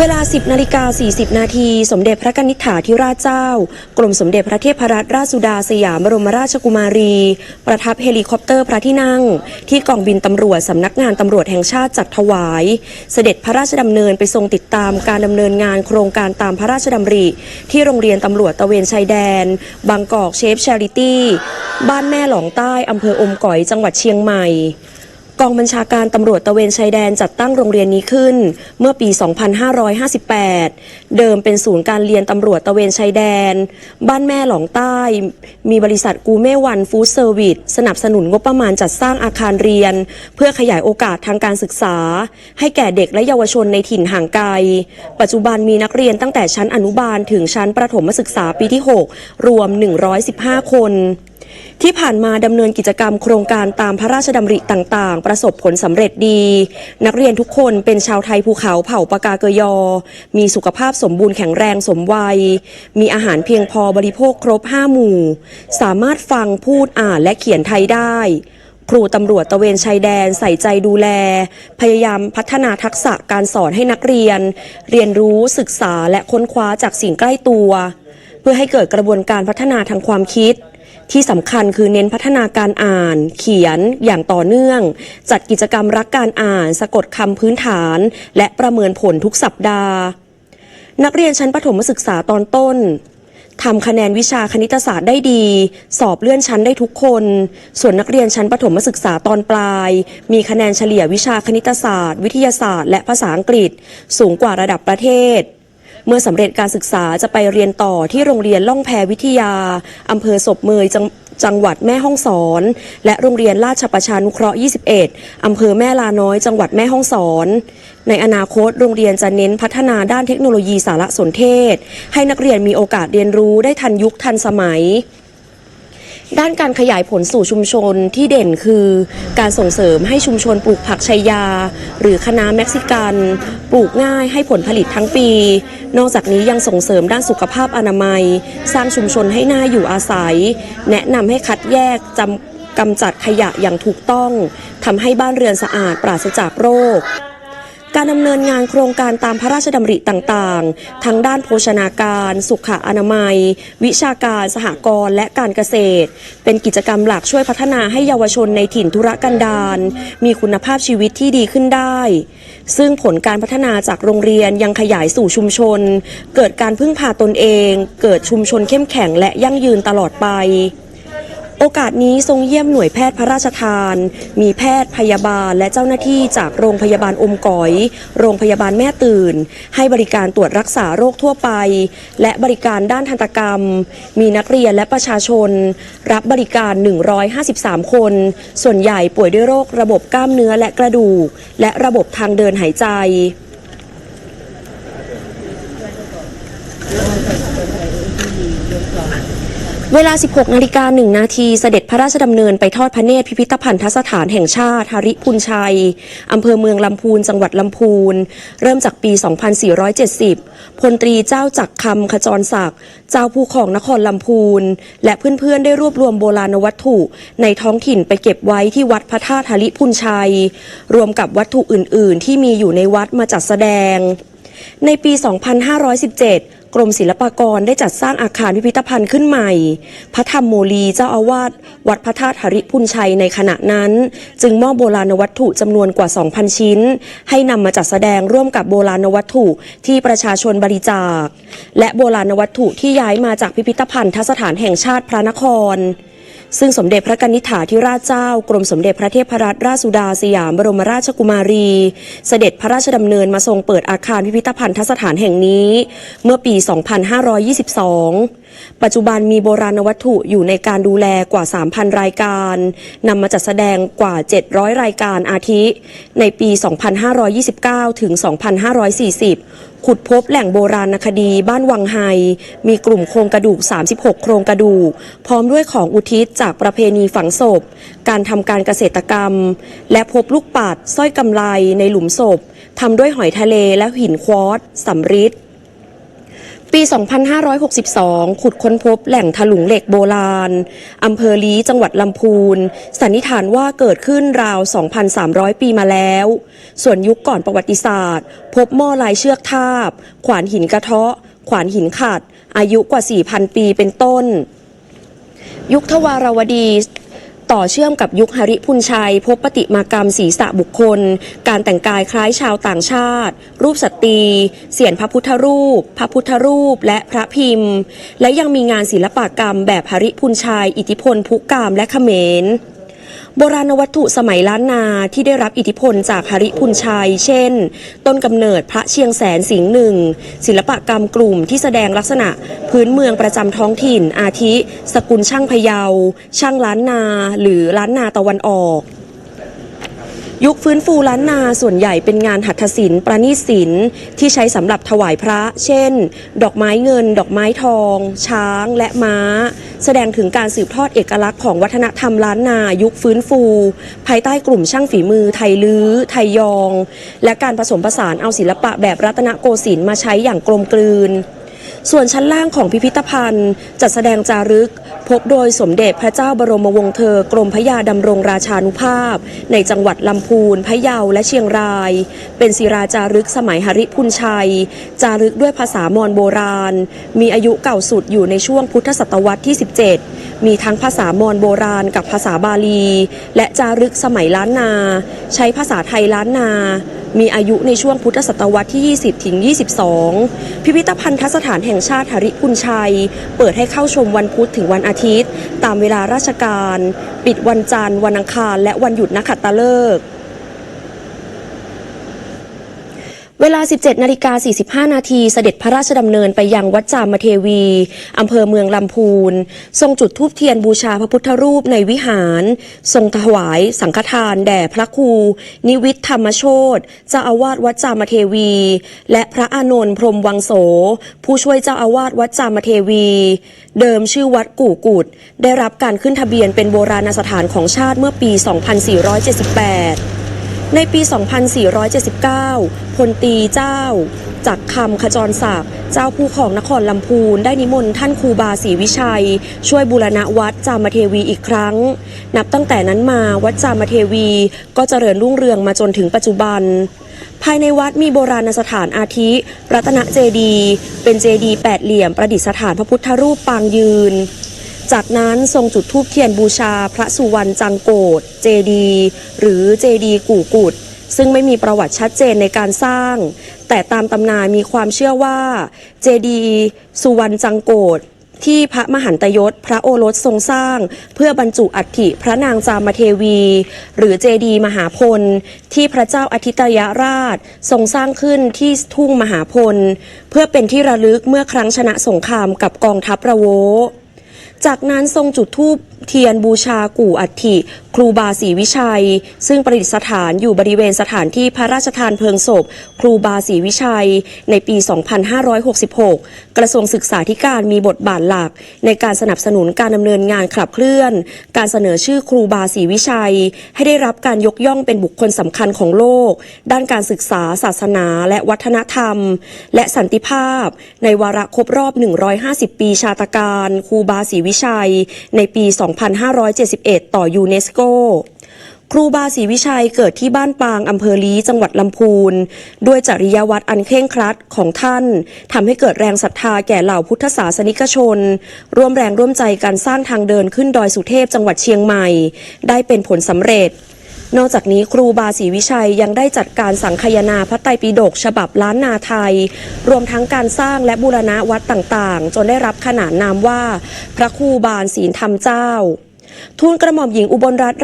เวลา 10นาฬิกา40 นาที สมเด็จพระนิษฐาธิราชเจ้า กรมสมเด็จพระเทพรัตนราชสุดาสยามบรมราชกุมารี ประทับเฮลิคอปเตอร์พระที่นั่ง ที่กองบินตำรวจสำนักงานตำรวจแห่งชาติจัดถวาย เสด็จพระราชดำเนินไปทรงติดตามการดำเนินงานโครงการตามพระราชดำริ ที่โรงเรียนตำรวจตะเวนชายแดน บางกอกเชฟชาริตี้ บ้านแม่หลองใต้อำเภออมก๋อยจังหวัดเชียงใหม่ กองบัญชาการตำรวจตะเวนชายแดนจัดตั้งโรงเรียนนี้ขึ้น เมื่อปี 2558 เดิมเป็นศูนย์การเรียนตำรวจตะเวนชายแดน บ้านแม่หลองใต้ มีบริษัทกูเม่วันฟู้ดเซอร์วิสสนับสนุนงบประมาณจัดสร้างอาคารเรียน เพื่อขยายโอกาสทางการศึกษา ให้แก่เด็กและเยาวชนในถิ่นห่างไกล ปัจจุบันมีนักเรียนตั้งแต่ชั้นอนุบาลถึงชั้นประถมศึกษาปีที่ 6 รวม 115 คน ที่ผ่านมาดำเนินกิจกรรมโครงการตามพระราชดำริต่างๆ ประสบผลสำเร็จดี นักเรียนทุกคนเป็นชาวไทยภูเขาเผ่าปากาเกยอ มีสุขภาพสมบูรณ์แข็งแรงสมวัย มีอาหารเพียงพอบริโภคครบ 5 หมู่ สามารถฟังพูดอ่านและเขียนไทยได้ ครูตำรวจตะเวนชายแดนใส่ใจดูแล พยายามพัฒนาทักษะการสอนให้นักเรียน เรียนรู้ศึกษาและค้นคว้าจากสิ่งใกล้ตัว เพื่อให้เกิดกระบวนการพัฒนาทางความคิด ที่สำคัญคือเน้นพัฒนาการอ่าน เขียนอย่างต่อเนื่อง จัดกิจกรรมรักการอ่าน สะกดคำพื้นฐาน และประเมินผลทุกสัปดาห์ นักเรียนชั้นประถมศึกษาตอนต้นทำคะแนนวิชาคณิตศาสตร์ได้ดี สอบเลื่อนชั้นได้ทุกคน ส่วนนักเรียนชั้นประถมศึกษาตอนปลาย มีคะแนนเฉลี่ยวิชาคณิตศาสตร์ วิทยาศาสตร์ และภาษาอังกฤษ สูงกว่าระดับประเทศ เมื่อสำเร็จการศึกษาจะไปเรียนต่อที่โรงเรียนล่องแพวิทยาอำเภอศพเมยจังจังหวัดแม่ฮ่องสอน และโรงเรียนราชประชานุเคราะห์ 21 อำเภอแม่ลาน้อย จังหวัดแม่ฮ่องสอน ในอนาคตโรงเรียนจะเน้นพัฒนาด้านเทคโนโลยีสารสนเทศ ให้นักเรียนมีโอกาสเรียนรู้ได้ทันยุคทันสมัย ด้านการขยายผลสู่ชุมชนที่เด่นคือ การส่งเสริมให้ชุมชนปลูกผักชัยยา หรือคะน้าเม็กซิกัน ปลูกง่ายให้ผลผลิตทั้งปี นอกจากนี้ยังส่งเสริมด้านสุขภาพอนามัย สร้างชุมชนให้น่าอยู่อาศัย แนะนำให้คัดแยกจำกำจัดขยะอย่างถูกต้องทำให้บ้านเรือนสะอาดปราศจากโรค การดำเนินงานโครงการตามพระราชดำริต่างๆ ทั้งด้านโภชนาการ สุขอนามัย วิชาการสหกรณ์และการเกษตร เป็นกิจกรรมหลักช่วยพัฒนาให้เยาวชนในถิ่นธุรกันดารมีคุณภาพชีวิตที่ดีขึ้นได้ ซึ่งผลการพัฒนาจากโรงเรียนยังขยายสู่ชุมชน เกิดการพึ่งพาตนเอง เกิดชุมชนเข้มแข็งและยั่งยืนตลอดไป โอกาสนี้ทรงเยี่ยมหน่วยแพทย์พระราชทาน มีแพทย์พยาบาลและเจ้าหน้าที่จากโรงพยาบาลอมก๋อย โรงพยาบาลแม่ตื่น ให้บริการตรวจรักษาโรคทั่วไป และบริการด้านทันตกรรม มีนักเรียนและประชาชน รับบริการ 153 คน ส่วนใหญ่ป่วยด้วยโรคระบบกล้ามเนื้อและกระดูก และระบบทางเดินหายใจ เวลา 16 นาฬิกา 1 นาทีเสด็จพระราชดำเนินไปทอดพระเนตรพิพิธภัณฑสถานแห่งชาติฮาริพุนชัย อำเภอเมืองลำพูน จังหวัดลำพูน เริ่มจากปี 2470 พลตรีเจ้าจักรคำขจรศักดิ์เจ้าผู้ของนครลำพูน และเพื่อนๆ ได้รวบรวมโบราณวัตถุ ในท้องถิ่นไปเก็บไว้ที่วัดพระธาตุฮาริพุนชัย รวมกับวัตถุอื่น ๆ ที่มีอยู่ในวัดมาจัดแสดง ในปี 2517 กรมศิลปากรได้จัดสร้างอาคารพิพิธภัณฑ์ขึ้นใหม่ พระธรรมโมลีเจ้าอาวาสวัดพระธาตุหริพุนชัยในขณะนั้น จึงมอบโบราณวัตถุจำนวนกว่า 2,000 ชิ้น ให้นำมาจัดแสดงร่วมกับโบราณวัตถุที่ประชาชนบริจาค และโบราณวัตถุที่ย้ายมาจากพิพิธภัณฑสถานแห่งชาติพระนคร ซึ่งสมเด็จพระนิษฐาธิราชเจ้า กรมสมเด็จพระเทพรัตนราชสุดาสยามบรมราชกุมารี เสด็จพระราชดำเนินมาทรงเปิดอาคารพิพิธภัณฑสถานแห่งนี้ เมื่อปี 2522 ปัจจุบันมีโบราณวัตถุอยู่ในการดูแลกว่า 3,000 รายการนำมาจัดแสดงกว่า 700 รายการอาทิ ในปี 2529 ถึง 2540 ขุดพบแหล่งโบราณคดีบ้านวังไฮ มีกลุ่มโครงกระดูก 36 โครงกระดูก พร้อมด้วยของอุทิศจากประเพณีฝังศพ การทำการเกษตรกรรม และพบลูกปัดสร้อยกำไลในหลุมศพทำด้วยหอยทะเลและหินควอตซ์สำริด ปี 2562 ขุดค้นพบแหล่งถลุงเหล็กโบราณ อำเภอลีจังหวัดลำพูน สันนิษฐานว่าเกิดขึ้นราว 2,300 ปีมาแล้ว ส่วนยุคก่อนประวัติศาสตร์ พบหม้อลายเชือกทาบ ขวานหินกระเทาะ ขวานหินขัด อายุกว่า 4,000 ปีเป็นต้น ยุคทวารวดี ต่อเชื่อมกับยุคหริพุนชัย พบปฏิมากรรมศีรษะบุคคล การแต่งกายคล้ายชาวต่างชาติ รูปสตรีเสียนพระพุทธรูป พระพุทธรูป และพระพิมพ์ และยังมีงานศิลปกรรมแบบหริพุนชัย อิทธิพลพุกามและเขมร โบราณวัตถุสมัยล้านนาที่ได้รับอิทธิพลจากหริพุนชัย เช่น ต้นกำเนิดพระเชียงแสนสิงห์หนึ่ง ศิลปกรรมกลุ่มที่แสดงลักษณะพื้นเมืองประจำท้องถิ่น อาทิ สกุลช่างพะเยา ช่างล้านนา หรือล้านนาตะวันออก ยุคฟื้นฟูล้านนาส่วนใหญ่เป็นงานหัตถศิลป์ประณีตศิลป์ที่ใช้สำหรับถวายพระ เช่น ดอกไม้เงิน ดอกไม้ทอง ช้างและม้า แสดงถึงการสืบทอดเอกลักษณ์ของวัฒนธรรมล้านนายุคฟื้นฟู ภายใต้กลุ่มช่างฝีมือ ไทยลื้อ ไทยยอง และการผสมผสานเอาศิลปะแบบรัตนโกสินทร์มาใช้อย่างกลมกลืนส่วนชั้นล่างของพิพิธภัณฑ์จัดแสดงจารึก พบโดยสมเด็จพระเจ้าบรมวงศ์เธอกรมพระยาดำรงราชานุภาพ ในจังหวัดลำพูนพะเยาและเชียงราย เป็นศิราจารึกสมัยหริพุนชัย จารึกด้วยภาษามอญโบราณ มีอายุเก่าสุดอยู่ในช่วงพุทธศตวรรษที่ 17 มีทั้งภาษามอญโบราณกับภาษาบาลี และจารึกสมัยล้านนา ใช้ภาษาไทยล้านนามีอายุในช่วงพุทธศตวรรษที่ 20 ถึง 22 พิพิธภัณฑสถานแห่งชาติหริพุนชัย เปิดให้เข้าชมวันพุธถึงวันอาทิตย์ ตามเวลาราชการ ปิดวันจันทร์ วันอังคาร และวันหยุดนักขัตฤกษ์ เวลา 17นาฬิกา45 นาทีเสด็จพระราชดำเนินไปยังวัดจามเทวีอำเภอเมืองลำพูน ทรงจุดธูปเทียนบูชาพระพุทธรูปในวิหาร ทรงถวายสังฆทานแด่พระครู นิวิทธรรมโชตเจ้าอาวาสวัดจามเทวี และพระอานนท์พรมวังโส ผู้ช่วยเจ้าอาวาสวัดจามเทวี เดิมชื่อวัดกู่กุด ได้รับการขึ้นทะเบียนเป็นโบราณสถานของชาติเมื่อปี 2478 ในปี 2479 พลตีเจ้า จากคำขจรศักดิ์เจ้าผู้ของนครลำพูนได้นิมนต์ท่านครูบาศรีวิชัย ช่วยบูรณะวัดจามเทวีอีกครั้ง นับตั้งแต่นั้นมาวัดจามเทวีก็เจริญรุ่งเรืองมาจนถึงปัจจุบัน ภายในวัดมีโบราณสถานอาทิ รัตนเจดี เป็นเจดีแปดเหลี่ยมประดิษฐานพระพุทธรูปปางยืน จากนั้นทรงจุดธูปเทียนบูชาพระสุวรรณจังโกดเจดี หรือเจดีกู่กุดซึ่งไม่มีประวัติชัดเจนในการสร้าง แต่ตามตำนานมีความเชื่อว่าเจดีสุวรรณจังโกดที่พระมหันตยศพระโอรสทรงสร้าง เพื่อบรรจุอัฐิพระนางจามเทวี หรือเจดีมหาพล ที่พระเจ้าอาทิตยราชทรงสร้างขึ้นที่ทุ่งมหาพล เพื่อเป็นที่ระลึกเมื่อครั้งชนะสงครามกับกองทัพระโว จากนั้นทรงจุดธูปเทียนบูชากู่อัฐิครูบาศรีวิชัย ซึ่งประดิษฐานอยู่บริเวณสถานที่พระราชทานเพลิงศพ ครูบาศรีวิชัย ในปี 2566 กระทรวงศึกษาธิการมีบทบาทหลัก ในการสนับสนุนการดำเนินงานขับเคลื่อน การเสนอชื่อครูบาศรีวิชัย ให้ได้รับการยกย่องเป็นบุคคลสำคัญของโลก ด้านการศึกษาศาสนาและวัฒนธรรม และสันติภาพ ในวาระครบรอบ 150 ปีชาตการ ครูบาศรีวิชัย ในปี 2571 ต่อยูเนสโกครูบาศรีวิชัยเกิดที่บ้านปางอำเภอลีจังหวัดลำพูน ด้วยจริยวัตรอันเคร่งครัดของท่านทำให้เกิดแรงศรัทธาแก่เหล่าพุทธศาสนิกชน ร่วมแรงร่วมใจการสร้างทางเดินขึ้นดอยสุเทพจังหวัดเชียงใหม่ ได้เป็นผลสำเร็จ นอกจากนี้ครูบาศรีวิชัยยังได้จัดการสังคยนาพระไตรปิฎกฉบับล้านนาไทย รวมทั้งการสร้างและบูรณะวัดต่างๆ จนได้รับขนานนามว่า พระครูบาลศีลธรรมเจ้า ทูลกระหม่อมหญิงอุบลรัตน์